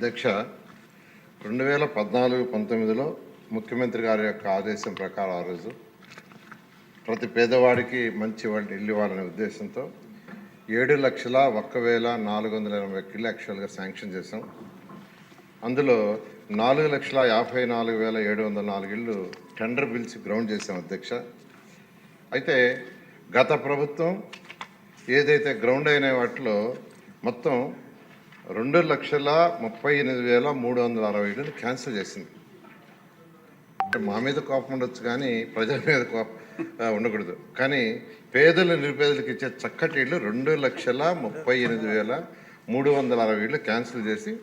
అధ్యక్ష రెండు వేల పద్నాలుగు పంతొమ్మిదిలో ముఖ్యమంత్రి గారి యొక్క ఆదేశం ప్రకారం ఆ రోజు ప్రతి పేదవాడికి మంచి వంటి ఇల్లు ఇవ్వాలనే ఉద్దేశంతో ఏడు లక్షల ఒక్క వేల నాలుగు వందల ఎనభై కిలో యాక్చువల్గా శాంక్షన్ చేసాం అందులో నాలుగు లక్షల యాభై నాలుగు వేల ఏడు వందల నాలుగు ఇళ్ళు టెండర్ పిలిచి గ్రౌండ్ చేసాం అధ్యక్ష. అయితే గత ప్రభుత్వం ఏదైతే గ్రౌండ్ అయిన వాటిలో మొత్తం రెండు లక్షల ముప్పై ఎనిమిది వేల మూడు వందల అరవై ఏడుని క్యాన్సిల్ చేసింది. అంటే మా మీద కోపం ఉండొచ్చు కానీ ప్రజల మీద కోపం ఉండకూడదు. కానీ పేదలు నిరుపేదలకు ఇచ్చే చక్కటి ఇళ్ళు రెండు లక్షల ముప్పై ఎనిమిది వేల మూడు వందల అరవై ఇళ్ళు క్యాన్సిల్ చేసి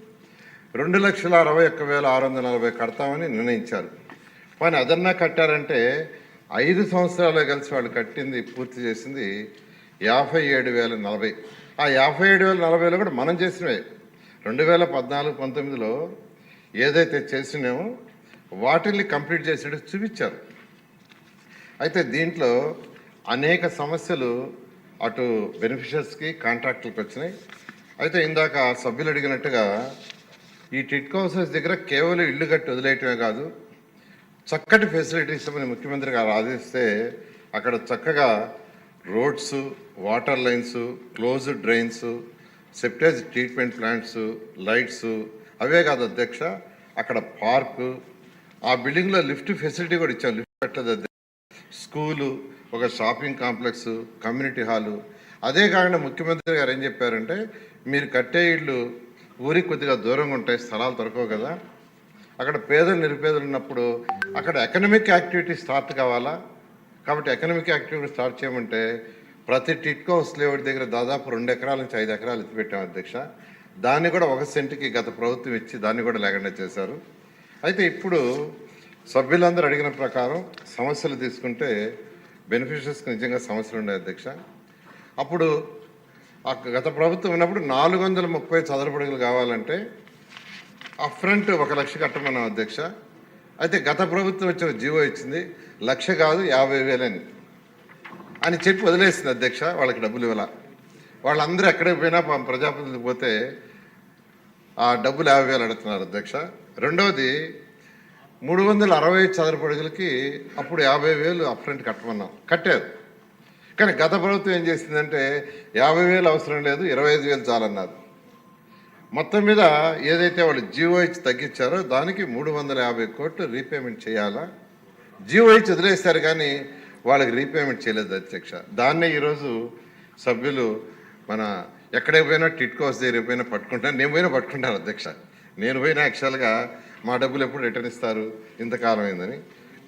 రెండు లక్షల అరవై ఒక్క వేల ఆరు వందల నలభై కడతామని నిర్ణయించారు. కానీ అదన్నా కట్టారంటే ఐదు సంవత్సరాలు కలిసి వాళ్ళు కట్టింది పూర్తి చేసింది యాభై ఏడు వేల నలభై. ఆ యాభై ఏడు వేల నలభైలో కూడా మనం చేసినవే. రెండు వేల పద్నాలుగు పంతొమ్మిదిలో ఏదైతే చేసినామో వాటిని కంప్లీట్ చేసేటట్టు చూపించారు. అయితే దీంట్లో అనేక సమస్యలు అటు బెనిఫిషియర్స్కి కాంట్రాక్టులకు వచ్చినాయి. అయితే ఇందాక సభ్యులు అడిగినట్టుగా ఈ టిట్కో హౌసెస్ దగ్గర కేవలం ఇల్లు కట్టి వదిలేయటమే కాదు చక్కటి ఫెసిలిటీస్ అని ముఖ్యమంత్రి గారు ఆదేశిస్తే అక్కడ చక్కగా roads water lines closed drains septage treatment plants lights అవే కాదు అధ్యక్ష అక్కడ పార్కు ఆ బిల్డింగ్లో లిఫ్ట్ ఫెసిలిటీ కూడా ఇచ్చాం లిఫ్ట్ పెట్టదు అధ్యక్ష. స్కూలు ఒక షాపింగ్ కాంప్లెక్స్ కమ్యూనిటీ హాలు. అదే కాకుండా ముఖ్యమంత్రి గారు ఏం చెప్పారంటే మీరు కట్టే ఇళ్ళు ఊరికి కొద్దిగా దూరంగా ఉంటాయి స్థలాలు దొరకవు కదా. అక్కడ పేదలు నిరుపేదలు ఉన్నప్పుడు అక్కడ ఎకనమిక్ యాక్టివిటీ స్టార్ట్ కావాలా? కాబట్టి ఎకనమిక్ యాక్టివిటీ స్టార్ట్ చేయమంటే ప్రతి టిట్కో హౌస్ లేఅవుట్ దగ్గర దాదాపు రెండు ఎకరాల నుంచి ఐదు ఎకరాలు ఎత్తిపెట్టాం అధ్యక్ష. దాన్ని కూడా ఒక సెంటుకి గత ప్రభుత్వం ఇచ్చి దాన్ని కూడా లేకుండా చేశారు. అయితే ఇప్పుడు సభ్యులందరూ అడిగిన ప్రకారం సమస్యలు తీసుకుంటే బెనిఫిషరీస్కి నిజంగా సమస్యలు ఉన్నాయి అధ్యక్ష. అప్పుడు ఆ గత ప్రభుత్వం ఉన్నప్పుడు నాలుగు వందల ముప్పై చదరపడుగులు కావాలంటే అప్ఫ్రంట్ ఒక లక్ష కట్టమన్నాం అధ్యక్ష. అయితే గత ప్రభుత్వం వచ్చిన జీవో ఇచ్చింది. లక్ష కాదు యాభై వేలని అని చెప్పి వదిలేసింది అధ్యక్ష వాళ్ళకి డబ్బులు ఇవ్వాల. వాళ్ళందరూ ఎక్కడికి పోయినా పాపం ప్రజాప్రతినిధులు పోతే ఆ డబ్బులు యాభై వేలు అడుగుతున్నారు అధ్యక్ష. రెండవది మూడు వందల అరవై చదరపడుగులకి అప్పుడు యాభై వేలు అప్రంట్ కట్టమన్నాం. కట్టారు. కానీ గత ప్రభుత్వం ఏం చేసిందంటే యాభై వేలు అవసరం లేదు ఇరవై ఐదు వేలు చాలన్నారు. మొత్తం మీద ఏదైతే వాళ్ళు జీవో ఇచ్చి తగ్గించారో దానికి మూడు వందల యాభై కోట్లు రీపేమెంట్ చేయాలా? జీవో ఇచ్చి వదిలేస్తారు కానీ వాళ్ళకి రీపేమెంట్ చేయలేదు అధ్యక్ష. దాన్నే ఈరోజు సభ్యులు మన ఎక్కడికి పోయినా టిట్కోస్ దగ్గర పోయినా పట్టుకుంటాను నేను పోయినా పట్టుకుంటాను అధ్యక్ష. నేను పోయినా యాక్చువల్గా మా డబ్బులు ఎప్పుడు రిటర్న్ ఇస్తారు? ఇంతకాలం అయిందని.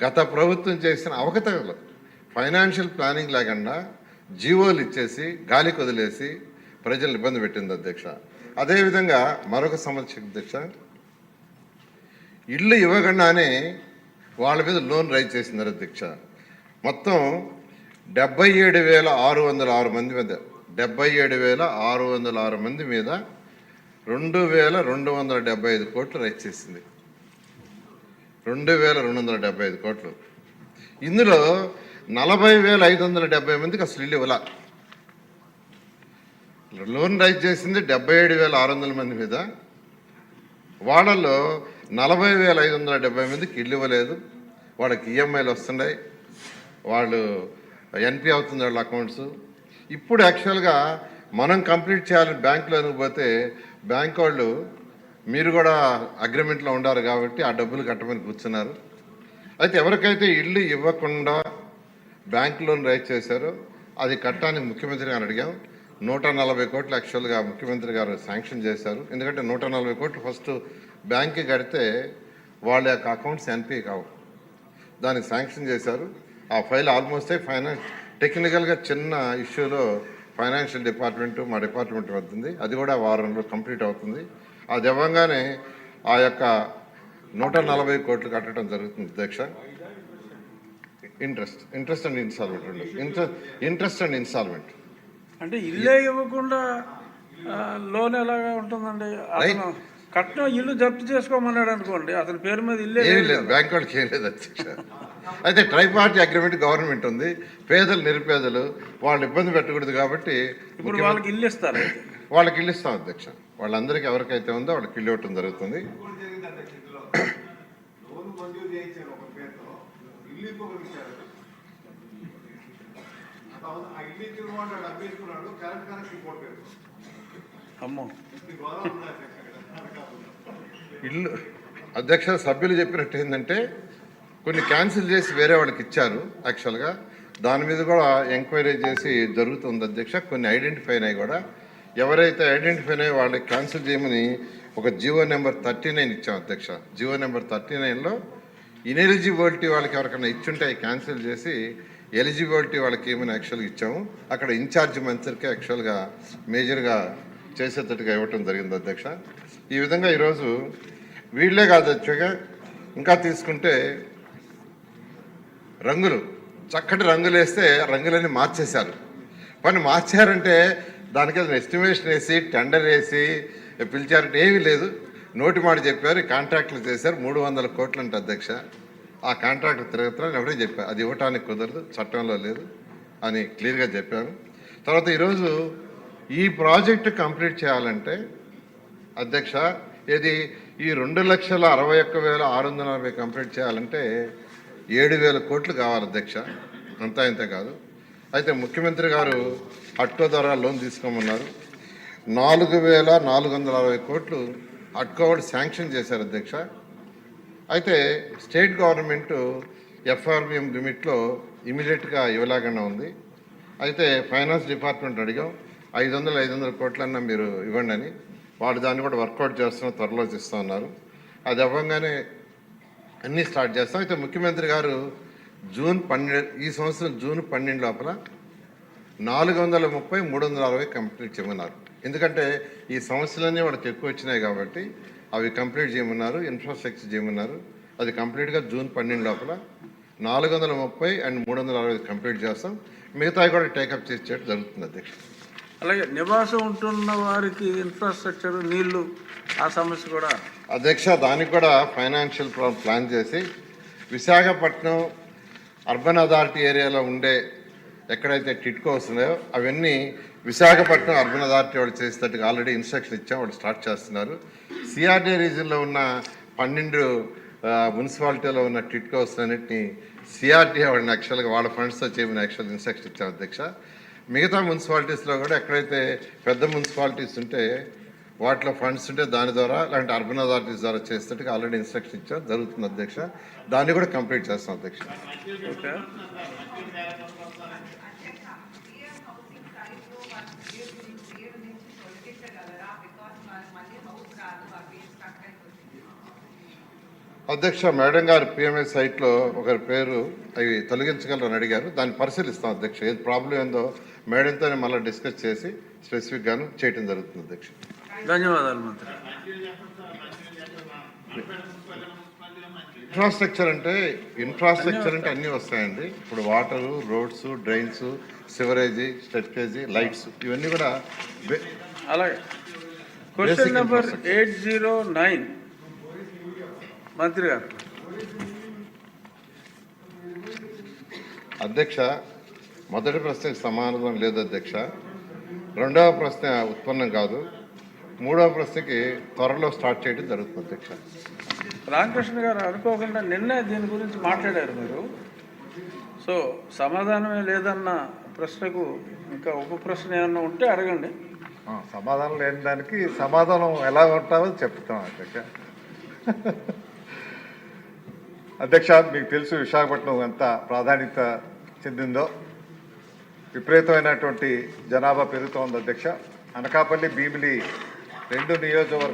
గత ప్రభుత్వం చేసిన అవకతవకలు. ఫైనాన్షియల్ ప్లానింగ్ లేకుండా జీవోలు ఇచ్చేసి గాలి వదిలేసి ప్రజలు ఇబ్బంది పెట్టింది అధ్యక్ష. అదేవిధంగా మరొక సమస్య అధ్యక్ష. ఇల్లు ఇవ్వకుండానే వాళ్ళ మీద లోన్ రైజ్ చేసినారు అధ్యక్ష. మొత్తం డెబ్బై ఏడు వేల ఆరు వందల ఆరు మంది మీద డెబ్బై ఏడు వేల ఆరు వందల ఆరు మంది మీద రెండు వేల రెండు వందల డెబ్బై ఐదు కోట్లు రైతు చేసింది. రెండు వేల రెండు వందల డెబ్బై ఐదు కోట్లు. ఇందులో నలభై వేల ఐదు వందల డెబ్బై మందికి అసలు ఇల్లు ఇవ్వాల. లోన్ రైజ్ చేసింది డెబ్బై ఏడు వేల ఆరు వందల మంది మీద. వాళ్ళలో నలభై వేల ఐదు వందల డెబ్బై మందికి ఇల్లు ఇవ్వలేదు. వాళ్ళకి ఈఎంఐలు వస్తున్నాయి. వాళ్ళు ఎన్పి అవుతుంది వాళ్ళ అకౌంట్స్. ఇప్పుడు యాక్చువల్గా మనం కంప్లీట్ చేయాలని బ్యాంకులో పోతే బ్యాంక్ వాళ్ళు మీరు కూడా అగ్రిమెంట్లో ఉండారు కాబట్టి ఆ డబ్బులు కట్టమని కూర్చున్నారు. అయితే ఎవరికైతే ఇల్లు ఇవ్వకుండా బ్యాంక్ లోన్ రైజ్ చేశారో అది కట్టడానికి ముఖ్యమంత్రి గారు అడిగాం. నూట నలభై కోట్లు యాక్చువల్గా ముఖ్యమంత్రి గారు శాంక్షన్ చేశారు. ఎందుకంటే నూట నలభై కోట్లు ఫస్ట్ బ్యాంక్కి కడితే వాళ్ళ యొక్క అకౌంట్స్ ఎన్పి కావు. దాన్ని శాంక్షన్ చేశారు. ఆ ఫైల్ ఆల్మోస్ట్ ఫైనాన్స్ టెక్నికల్గా చిన్న ఇష్యూలో ఫైనాన్షియల్ డిపార్ట్మెంట్ మా డిపార్ట్మెంట్ వస్తుంది అది కూడా వారంలో కంప్లీట్ అవుతుంది. అది ఇవ్వగానే ఆ యొక్క నూట నలభై కోట్లు కట్టడం జరుగుతుంది అధ్యక్ష. ఇంట్రెస్ట్ ఇంట్రెస్ట్ అండ్ ఇన్స్టాల్మెంట్ రెండు. ఇంట్రెస్ట్ ఇంట్రెస్ట్ అండ్ ఇన్స్టాల్మెంట్ అంటే ఇల్లే ఇవ్వకుండా లోన్ ఎలాగా ఉంటుందండి? కట్నం ఇల్లు జప్తు చేసుకోమన్నాడు అనుకోండి అతని పేరు మీద ఇల్లే ఏమీ లేదు బ్యాంక్ వాళ్ళకి ఏం లేదు అధ్యక్ష అయితే ట్రై పార్టీ అగ్రిమెంట్ గవర్నమెంట్ ఉంది పేదలు నిరుపేదలు వాళ్ళు ఇబ్బంది పెట్టకూడదు కాబట్టి ఇప్పుడు వాళ్ళకి ఇల్లు ఇస్తారు అయితే. వాళ్ళకి ఇల్లు ఇస్తాం అధ్యక్ష వాళ్ళందరికీ ఎవరికైతే ఉందో వాళ్ళకి ఇల్లు ఇవ్వటం జరుగుతుంది కూడా జరిగింది అధ్యక్ష ఇందులో లోన్ మంజూరు చేయించారు ఒక పేరుతో ఇల్లు ఇంకొకరికి ఇచ్చారు ఆ- ఆ ఇల్లు ఇచ్చిన వాడు వాడు అమ్మేసుకున్నాడు కరెంట్ కనెక్షన్ ఇంకోటి పేరు అమ్మో ఉంది అధ్యక్ష. ఇల్లు అధ్యక్ష సభ్యులు చెప్పినట్టు ఏంటంటే కొన్ని క్యాన్సిల్ చేసి వేరే వాళ్ళకి ఇచ్చారు యాక్చువల్గా దాని మీద కూడా ఎంక్వైరీ చేసి జరుగుతుంది అధ్యక్ష కొన్ని ఐడెంటిఫై అయినాయి కూడా. ఎవరైతే ఐడెంటిఫై అయినాయో వాళ్ళకి క్యాన్సిల్ చేయమని ఒక జియో నెంబర్ థర్టీ నైన్ ఇచ్చాం అధ్యక్ష. జియో నెంబర్ థర్టీ నైన్లో ఇనెలిజిబిలిటీ వాళ్ళకి ఎవరికైనా ఇచ్చుంటే అవి క్యాన్సిల్ చేసి ఎలిజిబిలిటీ వాళ్ళకి ఏమైనా యాక్చువల్గా ఇచ్చాము. అక్కడ ఇన్ఛార్జ్ మంత్రికి యాక్చువల్గా మేజర్గా చేసేటట్టుగా ఇవ్వటం జరిగింది అధ్యక్ష. ఈ విధంగా ఈరోజు వీళ్ళే కాదు అధ్యక్షగా ఇంకా తీసుకుంటే రంగులు చక్కటి రంగులు వేస్తే రంగులన్నీ మార్చేశారు. పని మార్చారంటే దానికి ఎస్టిమేషన్ వేసి టెండర్ వేసి పిలిచారంటే ఏమీ లేదు. నోటి మాట చెప్పారు కాంట్రాక్టులు చేశారు మూడు వందల కోట్లు అంటే అధ్యక్ష. ఆ కాంట్రాక్ట్ తిరుగుతున్నారని ఎవరే చెప్పారు. అది ఇవ్వటానికి కుదరదు చట్టంలో లేదు అని క్లియర్గా చెప్పాను తర్వాత ఈరోజు ఈ ప్రాజెక్టు కంప్లీట్ చేయాలంటే అధ్యక్ష ఇది ఈ రెండు లక్షల అరవై ఒక్క వేల ఆరు వందల నలభై కంప్లీట్ చేయాలంటే ఏడు వేల కోట్లు కావాలి అధ్యక్ష. అంతా ఇంత కాదు. అయితే ముఖ్యమంత్రి గారు అట్కో ద్వారా లోన్ తీసుకోమన్నారు. నాలుగు వేల నాలుగు వందల అరవై కోట్లు అట్కో వాళ్ళు శాంక్షన్ చేశారు అధ్యక్ష. అయితే స్టేట్ గవర్నమెంట్ ఎఫ్ఆర్బిఎం లిమిట్లో ఇమీడియట్గా ఇవ్వలేకుండా ఉంది. అయితే ఫైనాన్స్ డిపార్ట్మెంట్ అడిగాం. ఐదు వందలు ఐదు వందల కోట్లన్నా మీరు ఇవ్వండి అని. వాళ్ళు దాన్ని కూడా వర్కౌట్ చేస్తున్న త్వరలో ఇస్తా ఉన్నారు. అది అవ్వగానే అన్నీ స్టార్ట్ చేస్తాం. అయితే ముఖ్యమంత్రి గారు జూన్ పన్నెండు ఈ సంవత్సరం జూన్ పన్నెండు లోపల నాలుగు వందల ముప్పై మూడు వందల అరవై కంప్లీట్ చేయమన్నారు. ఎందుకంటే ఈ సమస్యలన్నీ వాళ్ళకి ఎక్కువ వచ్చినాయి కాబట్టి అవి కంప్లీట్ చేయమన్నారు ఇన్ఫ్రాస్ట్రక్చర్ చేయమన్నారు. అది కంప్లీట్గా జూన్ పన్నెండు లోపల నాలుగు వందల ముప్పై అండ్ మూడు వందల అరవై కంప్లీట్ చేస్తాం. మిగతావి కూడా టేకప్ చేసేటట్టు జరుగుతుంది అధ్యక్ష. అలాగే నివాసం ఉంటున్న వారికి ఇన్ఫ్రాస్ట్రక్చర్ నీళ్ళు ఆ సమస్య కూడా అధ్యక్ష దానికి కూడా ఫైనాన్షియల్ ప్లాన్ చేసి విశాఖపట్నం అర్బన్ అథారిటీ ఏరియాలో ఉండే ఎక్కడైతే టిట్కో వస్తున్నాయో అవన్నీ విశాఖపట్నం అర్బన్ అథారిటీ వాళ్ళు చేసేటట్టుగా ఆల్రెడీ ఇన్స్ట్రక్షన్ ఇచ్చాం వాళ్ళు స్టార్ట్ చేస్తున్నారు. సిఆర్డీ రీజన్లో ఉన్న పన్నెండు మున్సిపాలిటీలో ఉన్న టిట్కోస్ అన్నింటినీ సిఆర్డీ వాళ్ళని యాక్చువల్గా వాళ్ళ ఫండ్స్తో చేయమని యాక్చువల్ ఇన్స్ట్రక్షన్ ఇచ్చాం అధ్యక్ష. మిగతా మున్సిపాలిటీస్లో కూడా ఎక్కడైతే పెద్ద మున్సిపాలిటీస్ ఉంటే వాటిలో ఫండ్స్ ఉంటే దాని ద్వారా లేదంటే అర్బన్ అథారిటీస్ ద్వారా చేసేట్టుగా ఆల్రెడీ ఇన్స్ట్రక్షన్ ఇచ్చారు. జరుగుతుంది అధ్యక్ష. దాన్ని కూడా కంప్లీట్ చేస్తాం అధ్యక్ష. అధ్యక్ష మేడం గారు పిఎంఏ సైట్లో ఒకరి పేరు అవి తొలగించగలరని అడిగారు. దాన్ని పరిశీలిస్తాం అధ్యక్ష. ఏది ప్రాబ్లం ఏందో మేడంతో మళ్ళీ డిస్కస్ చేసి స్పెసిఫిక్గాను చేయటం జరుగుతుంది అధ్యక్ష. ధన్యవాదాలు మంత్రి. ఇన్ఫ్రాస్ట్రక్చర్ అంటే ఇన్ఫ్రాస్ట్రక్చర్ అంటే అన్నీ వస్తాయండి. ఇప్పుడు water roads drains sewerage స్టెట్కేజీ lights ఇవన్నీ కూడా అలాగే. Question number. Eight zero nine. మంత్రి గారు. అధ్యక్ష మొదటి ప్రశ్నకి సమాధానం లేదు అధ్యక్ష. రెండవ ప్రశ్న ఉత్పన్నం కాదు. మూడవ ప్రశ్నకి త్వరలో స్టార్ట్ చేయడం జరుగుతుంది అధ్యక్ష. రామకృష్ణ గారు అనుకోకుండా నిన్నే దీని గురించి మాట్లాడారు మీరు. సో సమాధానమే లేదన్న ప్రశ్నకు ఇంకా ఉప ప్రశ్న ఏమన్నా ఉంటే అడగండి. సమాధానం లేని దానికి సమాధానం ఎలా ఉంటామో చెప్తాం అధ్యక్ష. అధ్యక్ష మీకు తెలుసు విశాఖపట్నం ఎంత ప్రాధాన్యత చెందిందో. విపరీతమైనటువంటి జనాభా పెరుగుతోంది అధ్యక్ష. అనకాపల్లి భీమిలి రెండు నియోజకవర్గ